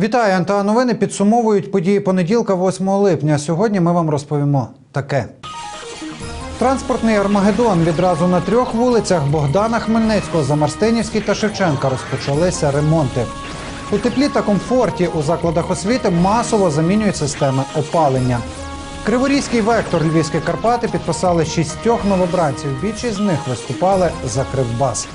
Вітаю, НТА новини підсумовують події понеділка, 8 липня. Сьогодні ми вам розповімо таке. Транспортний Армагеддон відразу на трьох вулицях Богдана Хмельницького, Замарстинівській та Шевченка розпочалися ремонти. У теплі та комфорті у закладах освіти масово замінюють системи опалення. Криворізький вектор Львівські Карпати підписали шістьох новобранців. Більшість з них виступали за Кривбас.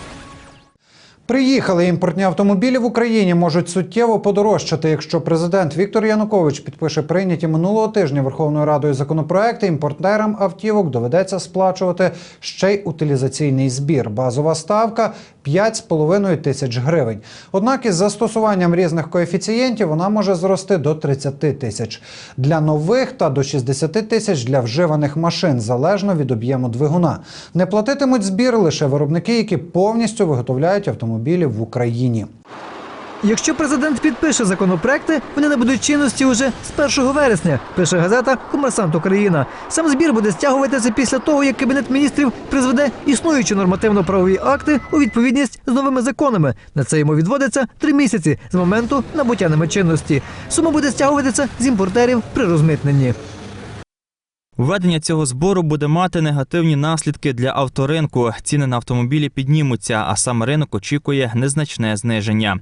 Приїхали імпортні автомобілі в Україні можуть суттєво подорожчати. Якщо президент Віктор Янукович підпише прийняті минулого тижня Верховною Радою законопроекти, імпортерам автівок доведеться сплачувати ще й утилізаційний збір. Базова ставка 5,5 тисяч гривень. Однак із застосуванням різних коефіцієнтів вона може зрости до 30 тисяч для нових та до 60 тисяч для вживаних машин, залежно від об'єму двигуна. Не платитимуть збір лише виробники, які повністю виготовляють автомобілі в Україні. Якщо президент підпише законопроекти, вони набудуть чинності уже з 1 вересня, пише газета Комерсант Україна. Сам збір буде стягуватися після того, як кабінет міністрів призведе існуючі нормативно-правові акти у відповідність з новими законами. На це йому відводиться три місяці з моменту набуття ними чинності. Сума буде стягуватися з імпортерів при розмитненні. Введення цього збору буде мати негативні наслідки для авторинку. Ціни на автомобілі піднімуться, а сам ринок очікує незначне зниження.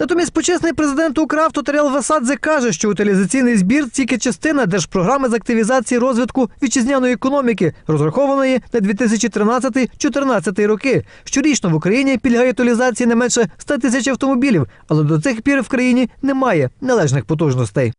Натомість почесний президент Укравто Тарел Васадзе каже, що утилізаційний збір тільки частина держпрограми з активізації розвитку вітчизняної економіки, розрахованої на 2013-2014 роки. Щорічно в Україні підлягає утилізації не менше 100 тисяч автомобілів, але до цих пір в країні немає належних потужностей.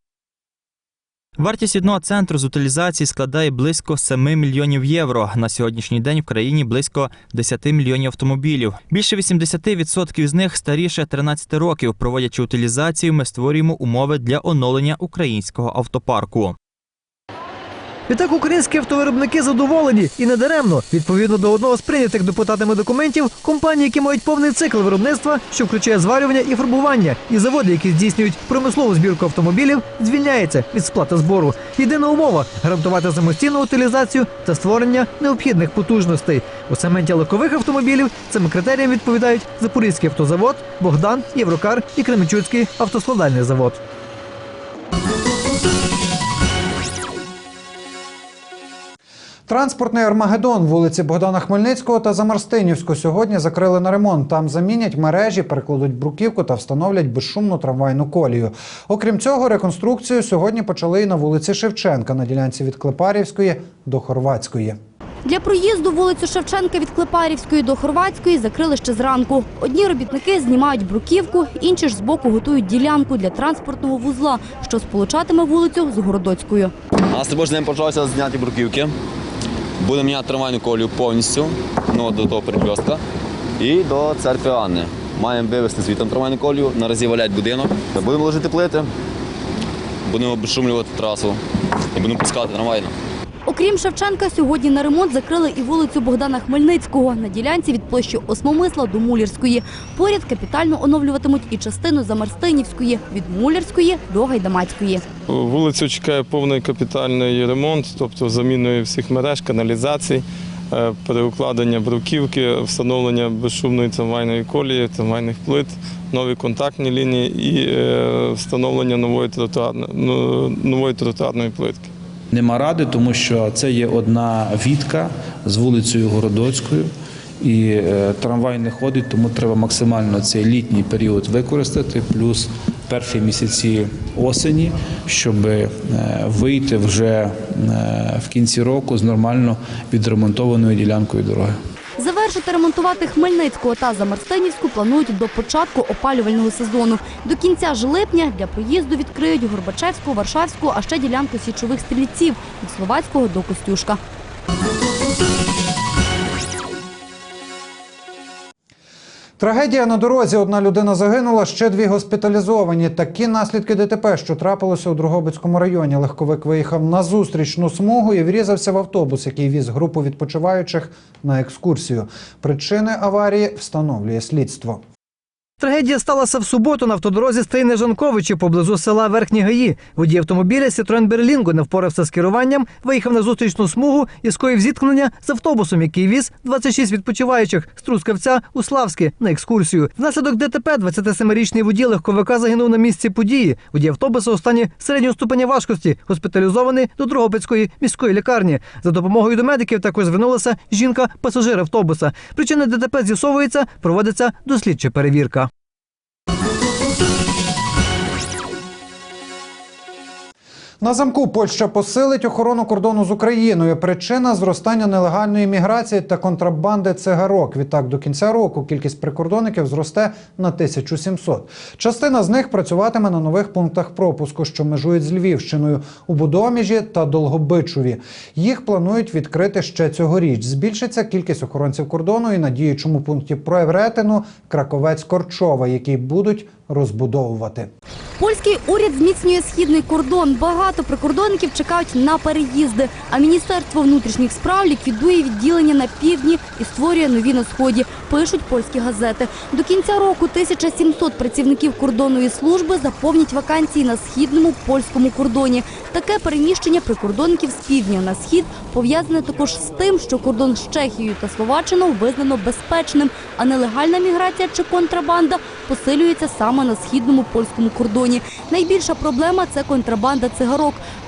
Вартість одного центру з утилізації складає близько 7 мільйонів євро. На сьогоднішній день в країні близько 10 мільйонів автомобілів. Більше 80% з них старіше 13 років. Проводячи утилізацію, ми створюємо умови для оновлення українського автопарку. Відтак українські автовиробники задоволені і не даремно. Відповідно до одного з прийнятих депутатами документів, компанії, які мають повний цикл виробництва, що включає зварювання і фарбування, і заводи, які здійснюють промислову збірку автомобілів, звільняються від сплати збору. Єдина умова гарантувати самостійну утилізацію та створення необхідних потужностей. У сегменті легкових автомобілів цим критеріям відповідають Запорізький автозавод, Богдан, Єврокар і Кременчуцький автоскладальний завод. Транспортний Армагеддон вулиці Богдана Хмельницького та Замарстинівську сьогодні закрили на ремонт. Там замінять мережі, перекладуть бруківку та встановлять безшумну трамвайну колію. Окрім цього, реконструкцію сьогодні почали і на вулиці Шевченка на ділянці від Клепарівської до Хорватської. Для проїзду вулицю Шевченка від Клепарівської до Хорватської закрили ще зранку. Одні робітники знімають бруківку, інші ж збоку готують ділянку для транспортного вузла, що сполучатиме вулицю з Городоцькою. А з тобою з ним почалося зняті бруківки. Будемо міняти трамвайну колію повністю ну, до того перекрестка. І до церкви Анни. Маємо вивезти звітом трамвайну колію, наразі валять будинок. Будемо ложити плити, будемо обшумлювати трасу і будемо пускати трамвайну. Окрім Шевченка, сьогодні на ремонт закрили і вулицю Богдана Хмельницького на ділянці від площі Осмомисла до Мулярської. Поряд капітально оновлюватимуть і частину Замарстинівської від Мулярської до Гайдамацької. Вулицю чекає повний капітальний ремонт, тобто заміною всіх мереж, каналізацій, е, переукладення бруківки, встановлення безшумної трамвайної колії, трамвайних плит, нові контактні лінії і е, встановлення нової тротуарної, ну, нової тротуарної плитки. Нема ради, тому що це є одна вітка з вулицею Городоцькою, і е, трамвай не ходить, тому треба максимально цей літній період використати, плюс перші місяці осені, щоб е, вийти вже е, в кінці року з нормально відремонтованою ділянкою дороги. Завершити ремонтувати Хмельницького та Замарстинівську планують до початку опалювального сезону. До кінця ж липня для проїзду відкриють Горбачевську, Варшавську, а ще ділянку січових стрільців від Словацького до Костюшка. Трагедія на дорозі. Одна людина загинула, ще дві госпіталізовані. Такі наслідки ДТП, що трапилося у Другобицькому районі. Легковик виїхав на зустрічну смугу і врізався в автобус, який віз групу відпочиваючих на екскурсію. Причини аварії встановлює слідство. Трагедія сталася в суботу на автодорозі Стрийне Жанковичі поблизу села Верхні Гаї. Водій автомобіля Citroen Berlingo не впорався з керуванням, виїхав на зустрічну смугу і скоїв зіткнення з автобусом, який віз 26 відпочиваючих з Трускавця у Славське на екскурсію. Внаслідок ДТП 27-річний водій легковика загинув на місці події. Водій автобуса у стані середнього ступеня важкості, госпіталізований до Дрогобицької міської лікарні. За допомогою до медиків також звернулася жінка-пасажир автобуса. Причини ДТП з'ясовується, проводиться дослідча перевірка. На замку Польща посилить охорону кордону з Україною. Причина зростання нелегальної міграції та контрабанди цигарок. Відтак до кінця року кількість прикордонників зросте на 1700. Частина з них працюватиме на нових пунктах пропуску, що межують з Львівщиною у Будоміжі та Долгобичові. Їх планують відкрити ще цьогоріч. Збільшиться кількість охоронців кордону і на діючому пункті Проевретину Краковець Корчова, який будуть розбудовувати. Польський уряд зміцнює східний кордон. Багато прикордонників чекають на переїзди. А міністерство внутрішніх справ ліквідує відділення на півдні і створює нові на сході. Пишуть польські газети. До кінця року 1700 працівників кордонної служби заповнять вакансії на східному польському кордоні. Таке переміщення прикордонників з півдня на схід пов'язане також з тим, що кордон з Чехією та Словаччиною визнано безпечним, а нелегальна міграція чи контрабанда посилюється саме на східному польському кордоні. Найбільша проблема це контрабанда цигарок.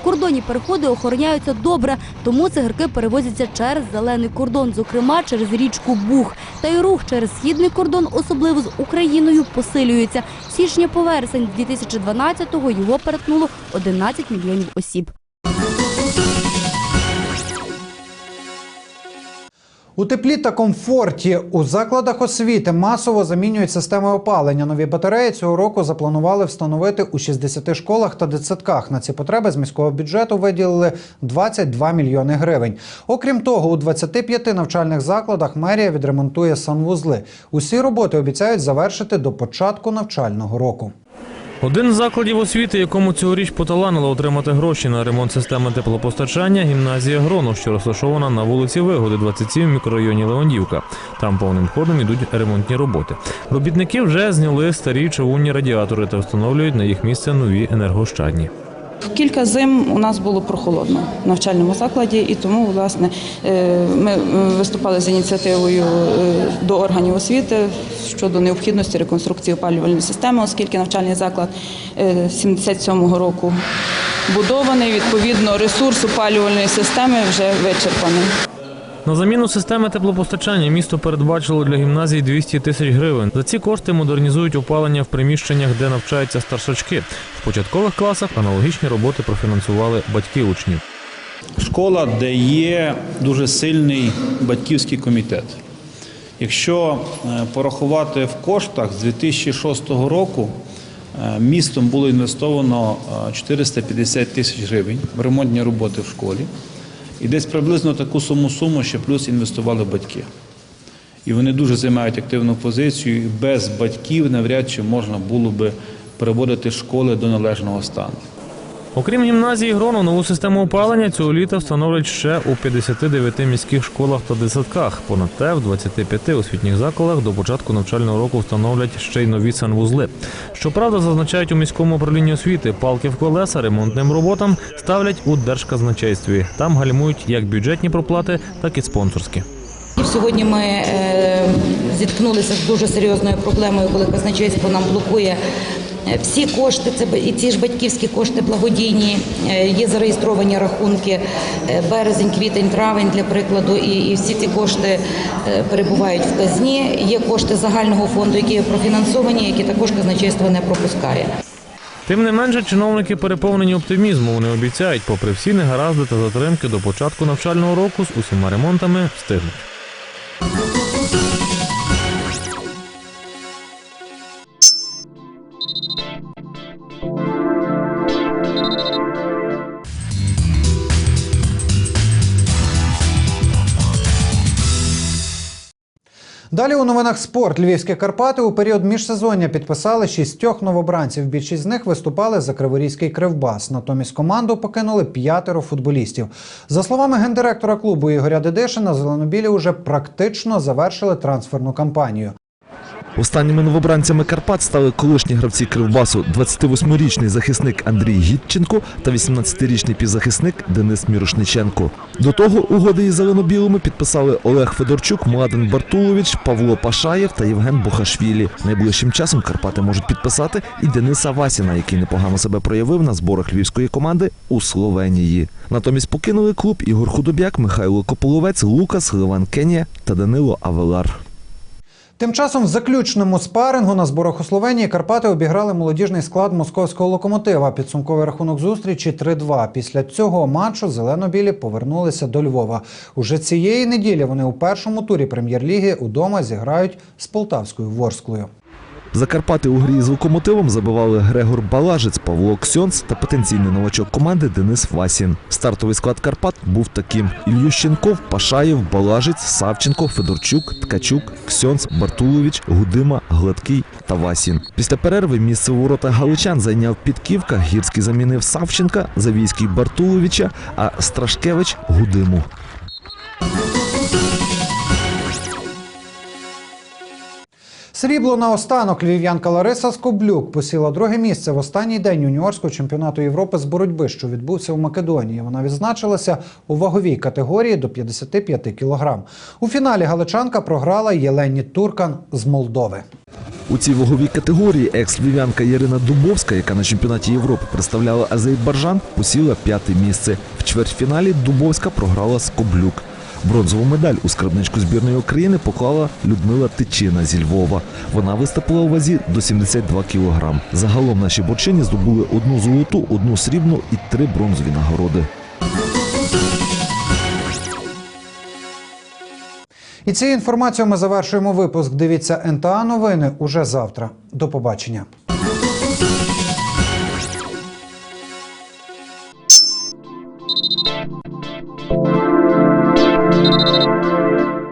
Кордонні переходи охороняються добре, тому цигарки перевозяться через зелений кордон, зокрема через річку Буг. Та й рух через східний кордон, особливо з Україною, посилюється. Січня по вересень 2012-го його перетнуло 11 мільйонів осіб. У теплі та комфорті у закладах освіти масово замінюють системи опалення. Нові батареї цього року запланували встановити у 60 школах та дитсадках. На ці потреби з міського бюджету виділили 22 мільйони гривень. Окрім того, у 25 навчальних закладах мерія відремонтує санвузли. Усі роботи обіцяють завершити до початку навчального року. Один з закладів освіти, якому цьогоріч поталанило отримати гроші на ремонт системи теплопостачання, гімназія Гронов, що розташована на вулиці Вигоди, 27 в мікрорайоні Леондівка. Там повним ходом ідуть ремонтні роботи. Робітники вже зняли старі човунні радіатори та встановлюють на їх місце нові енергощадні. Кілька зим у нас було прохолодно в навчальному закладі, і тому власне е, ми е, виступали з ініціативою е, до органів освіти щодо необхідності реконструкції опалювальної системи, оскільки навчальний заклад е, 77-го року будований. Відповідно, ресурс опалювальної системи вже вичерпаний. На заміну системи теплопостачання місто передбачило для гімназії 200 тисяч гривень. За ці кошти модернізують опалення в приміщеннях, де навчаються старшачки. В початкових класах аналогічні роботи профінансували батьки учнів. Школа, де є дуже сильний батьківський комітет. Якщо е, порахувати в коштах з 2006 року е, містом було інвестовано е, 450 тисяч гривень в ремонтні роботи в школі, і десь приблизно таку саму суму ще плюс інвестували батьки. І вони дуже займають активну позицію. і Без батьків навряд чи можна було би приводити школи до належного стану. Окрім гімназії Грону, нову систему опалення цього літа встановлять ще у 59 міських школах та дитсадках. Понад те, в 25 освітніх закладах до початку навчального року встановлять ще й нові санвузли. Щоправда, зазначають у міському управлінні освіти, палки в колеса ремонтним роботам ставлять у держказначействі. Там гальмують як бюджетні проплати, так і спонсорські. Сьогодні ми е, зіткнулися з дуже серйозною проблемою, коли казначейство нам блокує всі кошти. Це і ці ж батьківські кошти благодійні. е, Є зареєстровані рахунки е, березень, квітень, травень для прикладу. І, і всі ці кошти е, перебувають в казні. Є кошти загального фонду, які є профінансовані, які також казначейство не пропускає. Тим не менше, чиновники переповнені оптимізму. Вони обіцяють, попри всі негаразди та затримки до початку навчального року з усіма ремонтами встигнуть. Далі у новинах спорт. Львівські Карпати у період міжсезоння підписали шістьох новобранців. Більшість з них виступали за Криворізький кривбас. Натомість команду покинули п'ятеро футболістів. За словами гендиректора клубу Ігоря Дедишина, зеленобілі уже практично завершили трансферну кампанію. Останніми новобранцями Карпат стали колишні гравці Кривбасу, 28-річний захисник Андрій Гітченко та 18-річний півзахисник Денис Мірошниченко. До того угоди із зелено-білими підписали Олег Федорчук, Младен Бартулович, Павло Пашаєв та Євген Бохашвілі. Найближчим часом Карпати можуть підписати і Дениса Васіна, який непогано себе проявив на зборах львівської команди у Словенії. Натомість покинули клуб Ігор Худобяк, Михайло Кополовець, Лукас, Ливан Кенія та Данило Авелар. Тим часом в заключному спарингу на зборах у Словенії Карпати обіграли молодіжний склад московського локомотива. Підсумковий рахунок зустрічі 3-2. Після цього матчу зелено-білі повернулися до Львова. Уже цієї неділі вони у першому турі прем'єр-ліги удома зіграють з полтавською Ворсклою. Закарпати у грі з локомотивом забивали Грегор Балажець, Павло Ксьонц та потенційний новачок команди Денис Васін. Стартовий склад Карпат був таким: Ільющенков, Пашаєв, Балажець, Савченко, Федорчук, Ткачук, Ксьонц, Бартулович, Гудима, Гладкий та Васін. Після перерви місце ворота галичан зайняв Підківка, Гірський замінив Савченка, Завійський Бартуловича, а Страшкевич Гудиму. Срібло на останок львів'янка Лариса Скоблюк посіла друге місце в останній день юніорського чемпіонату Європи з боротьби, що відбувся в Македонії. Вона відзначилася у ваговій категорії до 55 кілограм. У фіналі галичанка програла Єлені Туркан з Молдови. У цій ваговій категорії екс-львів'янка Ірина Дубовська, яка на чемпіонаті Європи представляла Азербайджан, посіла п'яте місце. В чвертьфіналі Дубовська програла Скоблюк. Бронзову медаль у скарбничку збірної України поклала Людмила Тичина зі Львова. Вона виступила у вазі до 72 кілограм. Загалом наші борчині здобули одну золоту, одну срібну і три бронзові нагороди. І цією інформацією ми завершуємо випуск. Дивіться НТА новини уже завтра. До побачення.